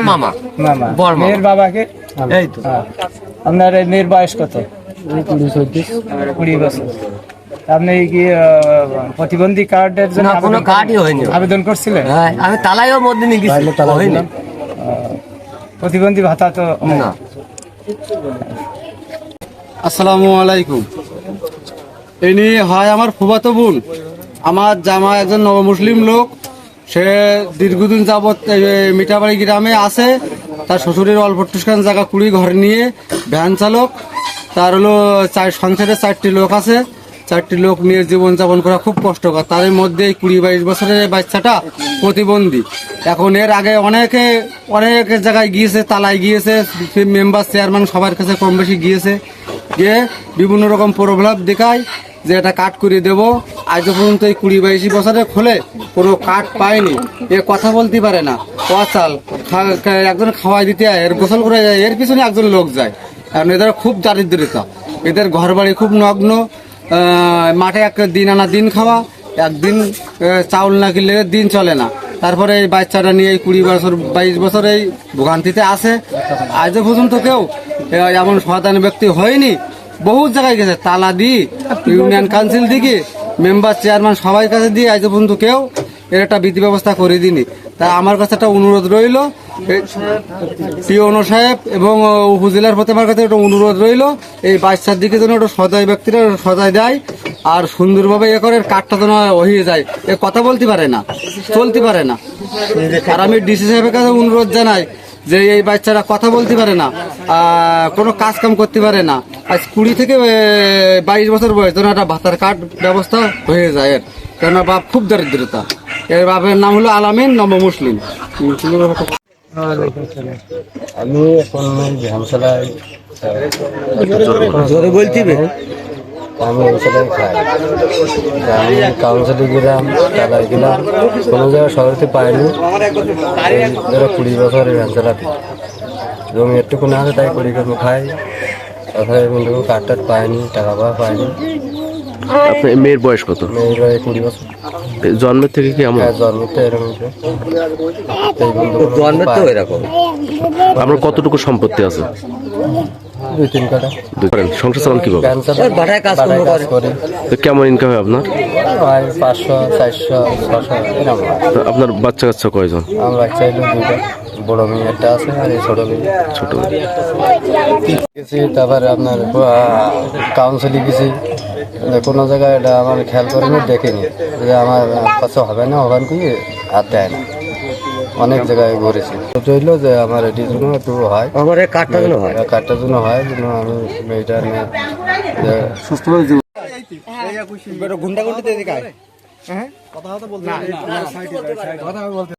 মামা। মামা। বড় মেয়ের বাবাকে? এই তো। আপনার মেয়ের বয়স কত? কুড়ি বছর। আপনি কি প্রতিবন্ধী কার্ডের জন্য কোনো আবেদন- কার্ডই হয়নি। আবেদন করছিলেন? হ্যাঁ, আমি তালাইও মধ্যে নিয়ে গেছি। হয়নি। প্রতিবন্ধী ভাতা তো না। আসসালামু আলাইকুম। ইনি হয় আমার ফুফাতো বোন। আমার জামা একজন নবমুসলিম লোক। সে দীর্ঘদিন যাবৎ মিঠাবাড়ি গ্রামে আছে। তার শ্বশুরের অল্প টুসখান জায়গা কুড়ি ঘর নিয়ে ভ্যান চালক। তার হলো চার সংসারে চারটি লোক আছে। চারটি লোক নিয়ে জীবনযাপন করা খুব কষ্টকর। তার মধ্যে কুড়ি বাইশ বছরের বাচ্চাটা প্রতিবন্ধী। এখন এর আগে অনেকে অনেক জায়গায় গিয়েছে, তালায় গিয়েছে মেম্বার, চেয়ারম্যান সবার কাছে কম বেশি গিয়েছে। গিয়ে বিভিন্ন রকম প্রভাব দেখায়। যে এটা কাট করে দেব। আজ পর্যন্ত এই কুড়ি বাইশ বছরে খোলে কোনো কাঠ পায়নি। এ কথা বলতে পারে না। অচাল একজন খাওয়াই দিতে এর গোসল করে যায়, এর পিছনে একজন লোক যায়। কারণ এদের খুব দারিদ্রতা। এদের ঘর বাড়ি খুব নগ্ন। মাঠে এক দিন আনা দিন খাওয়া, একদিন চাউল না কিনলে দিন চলে না। তারপরে এই বাচ্চাটা নিয়ে এই কুড়ি বছর, বাইশ বছর এই ভোগান্তিতে আসে আজও পর্যন্ত কেউ এমন সমাধান ব্যক্তি হয়নি। বহু জায়গায় গেছে, তালা দি, ইউনিয়ন কাউন্সিল দিকে, মেম্বার, চেয়ারম্যান সবাই কাছে দিয়ে আজ পর্যন্ত কেউ, এর একটা বিধি ব্যবস্থা করে দিনি। তা আমার কাছে একটা অনুরোধ রইল পিওনো সাহেব এবং উপজেলার প্রতি আমার কাছে একটা অনুরোধ রইল, এই বাচ্চার দিকে যেন একটা সদয় ব্যক্তিরা সদয় দেয়, আর সুন্দরভাবে এ করে কাঠটা যেন হয়ে যায়। এ কথা বলতে পারে না, চলতে পারে না। আর আমি ডিসি সাহেবের কাছে অনুরোধ জানাই যে এই বাচ্চারা কথা বলতে পারে না কোনো কাজ কাম করতে পারে না। আজ কুড়ি থেকে বাইশ বছর বয়স যেন একটা ভাতার কার্ড ব্যবস্থা হয়ে যায় এর। কেননা বাপ খুব দরিদ্রতা। এর বাপের নাম হলো আলামিন নব মুসলিম। আমি এখন ভ্যান চালাই জোরে বলতে আমি এই খাই। আমি কাউন্সিলে গেলাম চালাই গেলাম কোনো জায়গায় শহরতে পাইনি। ধরো কুড়ি বছর ভ্যান চালাতে এবং একটুকু না আছে তাই করি কর্ম খাই। তাছাড়া কিন্তু কাঠ টাট পাইনি টাকা পাওয়া পাইনি। আপনার মেয়ের বয়স কত? মেয়ের এই কুড়ি বছর। জন্মের থেকে কি এমন? হ্যাঁ জন্মতে এরকম হয়েছে। এই বন্ধু জন্মের তো এরকম। আপনার কতটুকু সম্পত্তি আছে? দুই তিন কাটা করেন সংসার চালান কীভাবে? কাজ করি। তো কেমন ইনকাম হয় আপনার? পাঁচশো চারশো ছশো এরকম আপনার বাচ্চা কাচ্চা কয়জন? আমরা চাইলো দুইটা বড় মেয়ে একটা আছে আর এই ছোট মেয়ে। ছোট গেছি তারপরে আপনার কাউন্সিলে গেছি। কোনো জায়গায় এটা আমার খেয়াল করিনি দেখিনি যে আমার কাছে হবে না হবে কি? আর দেয় না। অনেক জায়গায় ঘুরেছি চাইলো যে আমার এটির জন্য একটু হয় আমার এই জন্য হয় কার্ডটার জন্য হয় যেন আমি মেয়েটা নিয়ে সুস্থ হয়ে জীবন গুন্ডা গুন্ডি দিকে কথা বলতে